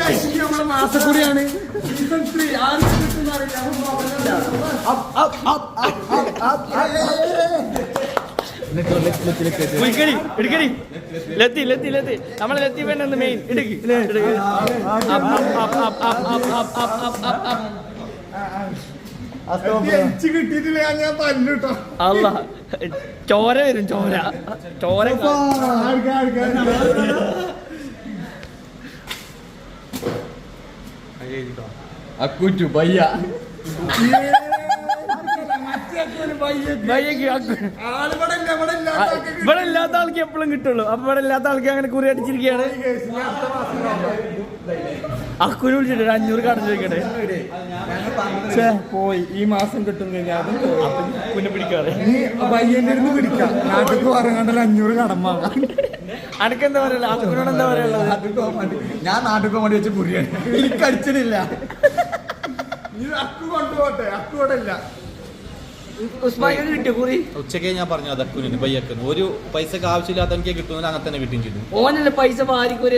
നമ്മളെ മാസക്കൂടിയാണ് season three ആരും കിട്ടുന്ന അറിയില്ല വിളിക്കടി എടുക്കടി ലത്തി ലത്തി ലത്തി നമ്മളെ ലത്തി വേണ്ട മെയിൻ ഇടുക്കി കിട്ടിയിട്ടില്ല ഞാൻ തല്ലുട്ടോ അല്ല ചോര വരും ചോര ചോര അക്കുറ്റു ഇല്ല ഇവിടെ ഇല്ലാത്ത ആൾക്ക് ഇല്ലാത്ത ആൾക്ക് എപ്പോഴും കിട്ടുള്ളൂ. അപ്പൊ ഇവിടെ ഇല്ലാത്ത ആൾക്ക് അങ്ങനെ കുറി അടിച്ചിരിക്കുകയാണ്. നോക്കാം. വിളിച്ചിട്ട് ഒരു അഞ്ഞൂറ് കടം ചോദിക്കട്ടെ? പോയി. ഈ മാസം കിട്ടും പിന്നെ പിടിക്കാറ്. പയ്യന്റെ അടുത്ത് പിടിക്കാം. നാട്ടിൽ പറഞ്ഞാൽ അഞ്ഞൂറ് കടം വാങ്ങാം. അനക്കെന്താ പറയുള്ളത് അക്കുനോട് എന്താ പറയുള്ളത് ഞാൻ നാട്ടിൽ മടി വെച്ച് കുറിയാണ് എനിക്ക് അടിച്ചിട്ടില്ല അക്കു കൊണ്ടുപോട്ടെ ഇല്ല. ഉച്ചക്കേ ഞാൻ പറഞ്ഞു അതക്കുന് ബയ്യക്കുന് ഒരു പൈസക്ക് ആവശ്യമില്ലാത്ത എനിക്ക് കിട്ടുന്നില്ല അങ്ങനെ തന്നെ കിട്ടുകയും ചെയ്തു. ഓനല്ലേ പൈസ